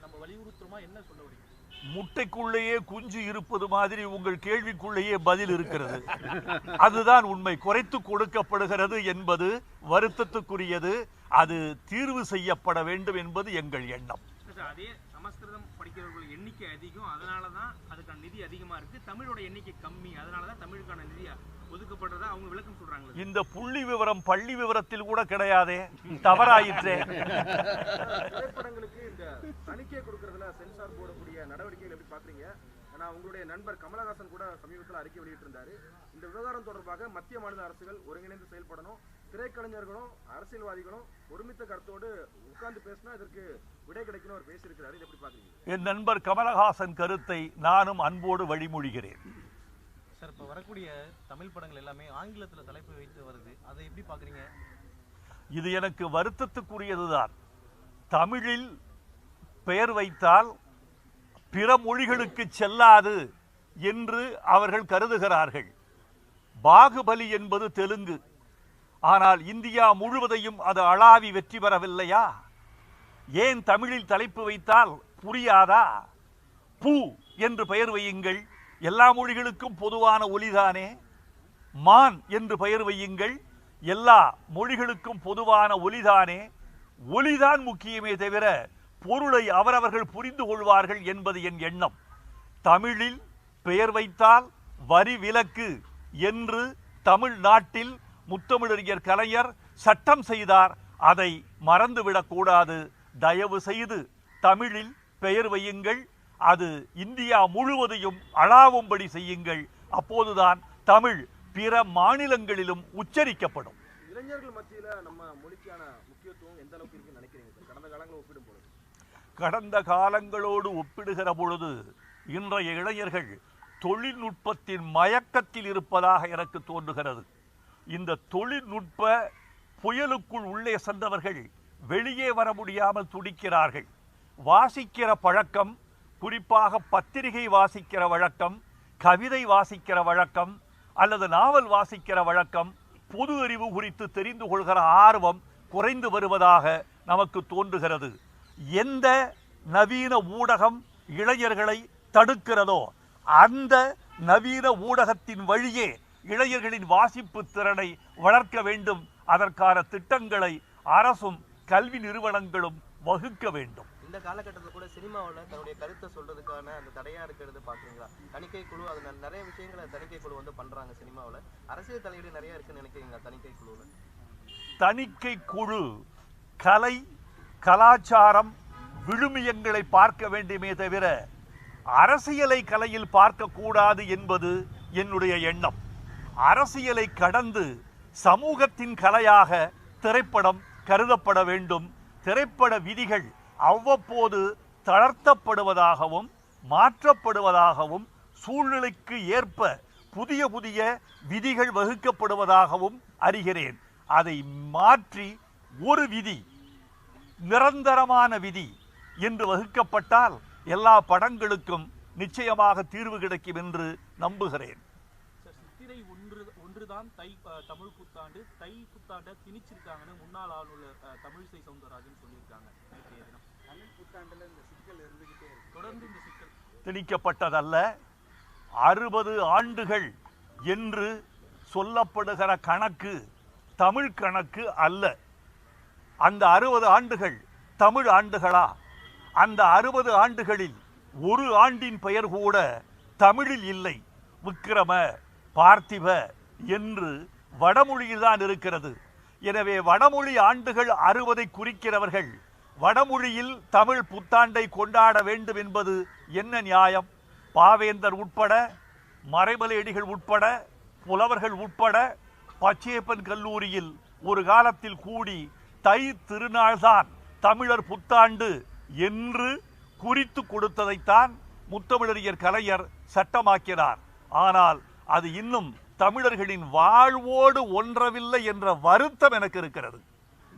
நம்ம வலியுறுத்துறோமா? என்ன சொல்ல வரீங்க? முட்டைக்குள்ளேயே குஞ்சு இருப்பது மாதிரி உங்கள் கேள்விக்குள்ளேயே பதில் இருக்கிறது. அதுதான் உண்மை. குறைத்து கொடுக்கப்படுகிறது என்பது வருத்தத்துக்குரியது. அது தீர்வு செய்யப்பட வேண்டும் என்பது எங்கள் எண்ணம். அதே சமஸ்கிருதம் படிக்கிறவர்கள் எண்ணிக்கை அதிகம். அதனால தான் அதுக்கான நிதி அதிகமா இருக்கு. தமிழோட எண்ணிக்கை கம்மி. அதனால தான் தமிழுக்கான நிதி ஒதுக்கப்படுறதா அவங்க விளக்கம் சொல்றாங்களே. இந்த புள்ளி விவரம் பள்ளி விவரத்தில் கூட கிடையாதே. தவறாயிற்றே. திரைப்படங்களுக்கு இந்த தணிக்கை கொடுக்கறதுல சென்சார் போடக்கூடிய நடவடிக்கைகள் எப்படி பாக்குறீங்க? ஏன்னா உங்களுடைய நண்பர் கமலஹாசன் கூட சமீபத்தில் அறிக்கை வெளியிட்டிருந்தாரு. இந்த விவகாரம் தொடர்பாக மத்திய மாநில அரசுகள் ஒருங்கிணைந்து செயல்படணும். திரைக்கலைஞர்களும் அரசியல்வாதிகளும் ஒருமித்த கருத்தோடு உட்கார்ந்து பேசினா இதற்கு விடை கிடைக்கணும் அவர் பேசியிருக்கிறாரு. இதை எப்படி பாக்குறீங்க என் நண்பர் கமலஹாசன் கருத்தை நானும் அன்போடு வழிமொழிகிறேன். சார் இப்போ வரக்கூடிய தமிழ் படங்கள் எல்லாமே ஆங்கிலத்தில் தலைப்பு வைத்து வருது. அதை எப்படி பார்க்குறீங்க? இது எனக்கு வருத்தத்துக்குரியதுதான். தமிழில் பெயர் வைத்தால் பிற மொழிகளுக்கு செல்லாது என்று அவர்கள் கருதுகிறார்கள். பாகுபலி என்பது தெலுங்கு. ஆனால் இந்தியா முழுவதையும் அது அளாவி வெற்றி பெறவில்லையா? ஏன் தமிழில் தலைப்பு வைத்தால் புரியாதா? பூ என்று பெயர் வையுங்கள். எல்லா மொழிகளுக்கும் பொதுவான ஒலிதானே? மான் என்று பெயர் வையுங்கள். எல்லா மொழிகளுக்கும் பொதுவான ஒலிதானே? ஒலிதான் முக்கியமே தவிர பொருளை அவரவர்கள் புரிந்து கொள்வார்கள் என்பது என் எண்ணம். தமிழில் பெயர் வைத்தால் வரி விலக்கு என்று தமிழ்நாட்டில் முத்தமிழறிஞர் கலைஞர் சட்டம் செய்தார். அதை மறந்துவிடக்கூடாது தயவு செய்து தமிழில் பெயர் வையுங்கள். அது இந்தியா முழுவதையும் அளாவும்படி செய்யுங்கள். அப்போதுதான் தமிழ் பிற மாநிலங்களிலும் உச்சரிக்கப்படும். இளைஞர்கள் மத்தியில நம்ம மொழிக்கான முக்கியத்துவம் எந்த அளவுக்கு இருக்குன்னு நினைக்கிறீங்க கடந்த காலங்களை ஒப்பிடும் பொழுது. கடந்த காலங்களோடு ஒப்பிடுகிற பொழுது இன்றைய இளைஞர்கள் தொழில்நுட்பத்தின் மயக்கத்தில் இருப்பதாக எனக்கு தோன்றுகிறது. இந்த தொழில்நுட்ப புயலுக்குள் உள்ளே சென்றவர்கள் வெளியே வர முடியாமல் துடிக்கிறார்கள். வாசிக்கிற பழக்கம் குறிப்பாக பத்திரிகை வாசிக்கிற வழக்கம் கவிதை வாசிக்கிற வழக்கம் அல்லது நாவல் வாசிக்கிற வழக்கம் பொது அறிவு குறித்து தெரிந்து கொள்கிற ஆர்வம் குறைந்து வருவதாக நமக்கு தோன்றுகிறது. எந்த நவீன ஊடகம் இளைஞர்களை தடுக்கிறதோ அந்த நவீன ஊடகத்தின் வழியே இளைஞர்களின் வாசிப்பு திறனை வளர்க்க வேண்டும். அதற்கான திட்டங்களை அரசும் கல்வி நிறுவனங்களும் வகுக்க வேண்டும். இந்த காலகட்டத்தில் கூட சினிமாவில் தன்னுடைய கருத்தை சொல்றதுக்கான அந்த தடையா இருக்கிறது பாக்குறீங்களா? தணிக்கை குழு அது நிறைய விஷயங்களை தணிக்கை குழு வந்து பண்றாங்க சினிமாவில். அரசியல் தலையீடு நிறைய இருக்குன்னு நினைக்கிறீங்களா தணிக்கை குழுவில்? தணிக்கை குழு கலை கலாச்சாரம் விழுமியங்களை பார்க்க வேண்டுமே தவிர அரசியலை கலையில் பார்க்கக்கூடாது என்பது என்னுடைய எண்ணம். அரசியலை கடந்து சமூகத்தின் கலையாக திரைப்படம் கருதப்பட வேண்டும். திரைப்பட விதிகள் அவ்வப்போது தளர்த்தப்படுவதாகவும் மாற்றப்படுவதாகவும் சூழ்நிலைக்கு ஏற்ப புதிய புதிய விதிகள் வகுக்கப்படுவதாகவும் அறிகிறேன். அதை மாற்றி ஒரு விதி நிரந்தரமான விதி என்று வகுக்கப்பட்டால் எல்லா படங்களுக்கும் நிச்சயமாக தீர்வு கிடைக்கும் என்று நம்புகிறேன். ஒன்றுதான் தை தமிழ் புத்தாண்டு. தை புத்தாண்டை திணிச்சிருக்காங்கன்னு முன்னாள் ஆளுநர் தமிழிசை சவுந்தரராஜன் சொல்லியிருக்காங்க. நேற்றைய தினம். தமிழ் புத்தாண்டுல இந்த சிக்கல் இருந்துகிட்டே இருக்கு. தொடர்ந்து இந்த சிக்கல். திணிக்கப்பட்டதல்ல. அறுபது ஆண்டுகள் என்று சொல்லப்படுகிற கணக்கு தமிழ் கணக்கு அல்ல. அந்த அறுபது ஆண்டுகள் தமிழ் ஆண்டுகளா? அந்த அறுபது ஆண்டுகளில் ஒரு ஆண்டின் பெயர் கூட தமிழில் இல்லை. விக்கிரம பார்த்திப என்று வடமொழியில்தான் இருக்கிறது. எனவே வடமொழி ஆண்டுகள் அறுபதை குறிக்கிறவர்கள் வடமொழியில் தமிழ் புத்தாண்டை கொண்டாட வேண்டும் என்பது என்ன நியாயம்? பாவேந்தர் உட்பட மறைமலையடிகள் உட்பட புலவர்கள் உட்பட பச்சையப்பன் கல்லூரியில் ஒரு காலத்தில் கூடி தை திருநாள்தான் தமிழர் புத்தாண்டு என்று குறித்து கொடுத்ததைத்தான் முத்தமிழறிஞர் கலைஞர் சட்டமாக்கினார். ஆனால் அது இன்னும் தமிழர்களின் வாழ்வோடு ஒன்றவில்லை என்ற வருத்தம் எனக்கு இருக்கிறது.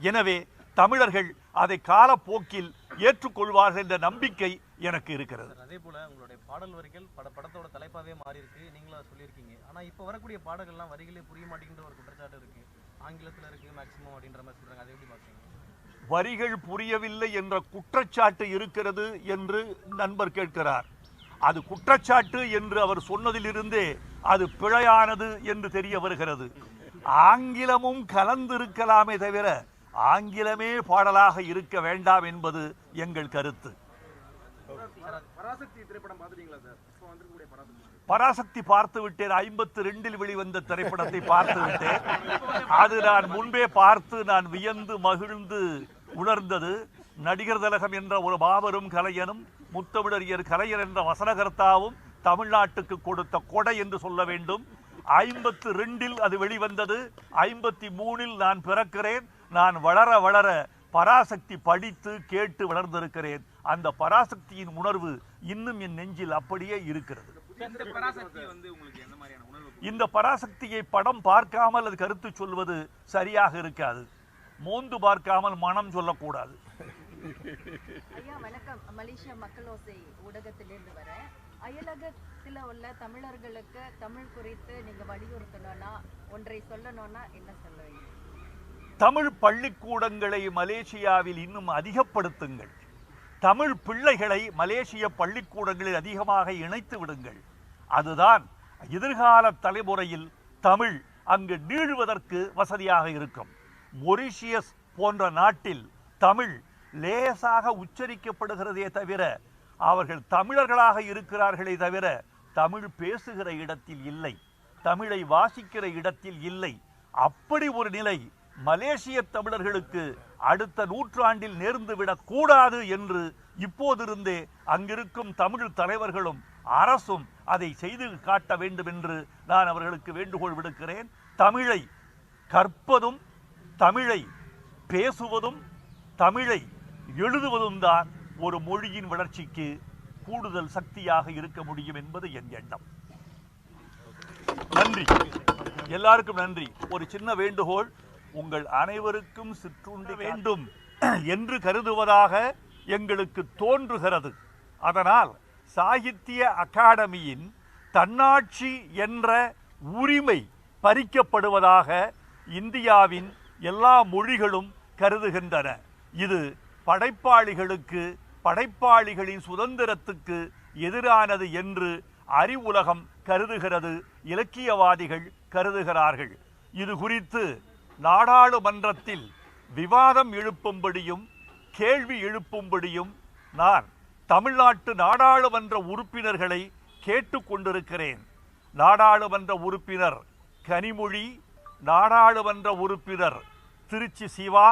எனவே தமிழர்கள் அதை காலப்போக்கில் ஏற்றுக்கொள்வார்கள் என்ற நம்பிக்கை எனக்கு இருக்கிறது. அதே போல உங்களுடைய பாடல் வரிகள் பட படத்தோட தலைப்பாவே மாறி இருக்கு நீங்களும் அதை சொல்லியிருக்கீங்க. ஆனா இப்போ வரக்கூடிய பாடல்கள்லாம் வரிகளே புரிய மாட்டேங்கிற ஒரு குற்றச்சாட்டு இருக்கு. ஆங்கிலத்துல இருக்கு மேக்ஸிமம் அப்படின்ற மாதிரி சொல்றாங்க. அதை எப்படி பார்க்குறீங்க? வரிகள் புரியவில்லை என்ற குற்றச்சாட்டு இருக்கிறது என்று நண்பர் கேட்கிறார். அது குற்றச்சாட்டு என்று அவர் சொன்னதிலிருந்தே அது பிழையானது என்று தெரிய வருகிறது. ஆங்கிலமும் கலந்திருக்கலாமே தவிர ஆங்கிலமே பாடலாக இருக்க வேண்டாம் என்பது எங்கள் கருத்து. பராசக்தி பார்த்து விட்டேன். ஐம்பத்தி ரெண்டில் வெளிவந்த திரைப்படத்தை பார்த்து விட்டேன். அது நான் முன்பே பார்த்து நான் வியந்து மகிழ்ந்து உணர்ந்தது. நடிகர் திலகம் என்ற ஒரு மாபெரும் கலைஞனும் முத்தமிழறியர் கலைஞர் என்ற வசனகர்த்தாவும் தமிழ்நாட்டுக்கு கொடுத்த கொடை என்று சொல்ல வேண்டும். ஐம்பத்து ரெண்டில் அது வெளிவந்தது. ஐம்பத்தி மூணில் நான் பிறக்கிறேன். நான் வளர வளர பராசக்தி படித்து கேட்டு வளர்ந்திருக்கிறேன். அந்த பராசக்தியின் உணர்வு இன்னும் என் நெஞ்சில் அப்படியே இருக்கிறது. இந்த பராசக்தியை படம் பார்க்காமல் அது கருத்து சொல்வது சரியாக இருக்காது. மோந்து பார்க்காமல் மனம் சொல்லக்கூடாது. ஐயா வணக்கம். மலேசியா மக்களோசை ஊடகத்திலிருந்து வரேன். அயலகத்தில் உள்ள தமிழர்களுக்கு தமிழ் குறித்து நீங்க வலியுறுத்தணும்னா ஒன்றை சொல்லணும்னா என்ன சொல்லுவீங்க தமிழ் பள்ளிக்கூடங்களை மலேசியாவில் இன்னும் அதிகப்படுத்துங்கள். தமிழ் பிள்ளைகளை மலேசிய பள்ளிக்கூடங்களில் அதிகமாக இணைத்து விடுங்கள். அதுதான் எதிர்கால தலைமுறையில் தமிழ் அங்கு நீழுவதற்கு வசதியாக இருக்கும். மொரிஷியஸ் போன்ற நாட்டில் தமிழ் லேசாக உச்சரிக்கப்படுகிறதே தவிர அவர்கள் தமிழர்களாக இருக்கிறார்களே தவிர தமிழ் பேசுகிற இடத்தில் இல்லை தமிழை வாசிக்கிற இடத்தில் இல்லை. அப்படி ஒரு நிலை மலேசிய தமிழர்களுக்கு அடுத்த நூற்றாண்டில் நேர்ந்துவிடக் கூடாது என்று இப்போதிருந்தே அங்கிருக்கும் தமிழ் தலைவர்களும் அரசும் அதை செய்து காட்ட வேண்டும் என்று நான் அவர்களுக்கு வேண்டுகோள் விடுக்கிறேன். தமிழை கற்பதும் தமிழை பேசுவதும் தமிழை எழுதுவதும் தான் ஒரு மொழியின் வளர்ச்சிக்கு கூடுதல் சக்தியாக இருக்க முடியும் என்பது என் எண்ணம். நன்றி. எல்லாருக்கும் நன்றி. ஒரு சின்ன வேண்டுகோள் உங்கள் அனைவருக்கும் சிற்றுண்டி வேண்டும் என்று கருதுவதாக எங்களுக்கு தோன்றுகிறது. அதனால் சாகித்ய அகாடமியின் தன்னாட்சி என்ற உரிமை பறிக்கப்படுவதாக இந்தியாவின் எல்லா மொழிகளும் கருதுகின்றன. இது படைப்பாளிகளுக்கு படைப்பாளிகளின் சுதந்திரத்துக்கு எதிரானது என்று அறிவுலகம் கருதுகிறது இலக்கியவாதிகள் கருதுகிறார்கள். இது குறித்து நாடாளுமன்றத்தில் விவாதம் எழுப்பும்படியும் கேள்வி எழுப்பும்படியும் நான் தமிழ்நாட்டு நாடாளுமன்ற உறுப்பினர்களை கேட்டுக்கொண்டிருக்கிறேன் நாடாளுமன்ற உறுப்பினர் கனிமொழி நாடாளுமன்ற உறுப்பினர் திருச்சி சிவா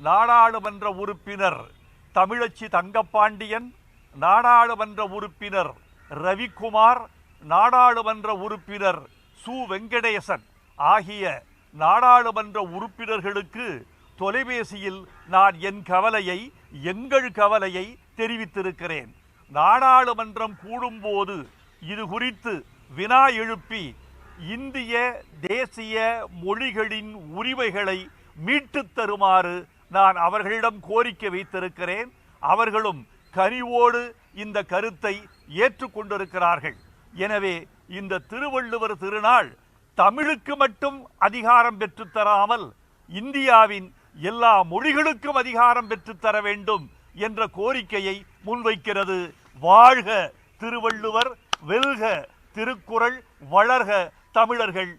நாடாளுமன்ற உறுப்பினர் தமிழச்சி தங்கப்பாண்டியன் நாடாளுமன்ற உறுப்பினர் ரவிக்குமார் நாடாளுமன்ற உறுப்பினர் சு. வெங்கடேசன் ஆகிய நாடாளுமன்ற உறுப்பினர்களுக்கு தொலைபேசியில் நான் என் கவலையை எங்கள் கவலையை தெரிவித்திருக்கிறேன். நாடாளுமன்றம் கூடும்போது இது குறித்து வினா எழுப்பி இந்திய தேசிய மொழிகளின் உரிமைகளை மீட்டுத் தருமாறு நான் அவர்களிடம் கோரிக்கை வைத்திருக்கிறேன். அவர்களும் கனிவோடு இந்த கருத்தை ஏற்றுக்கொண்டிருக்கிறார்கள். எனவே இந்த திருவள்ளுவர் திருநாள் தமிழுக்கு மட்டும் அதிகாரம் பெற்றுத்தராமல் இந்தியாவின் எல்லா மொழிகளுக்கும் அதிகாரம் பெற்றுத் தர வேண்டும் என்ற கோரிக்கையை முன்வைக்கிறது வாழ்க திருவள்ளுவர் வெல்க திருக்குறள் வளர்க தமிழர்கள்.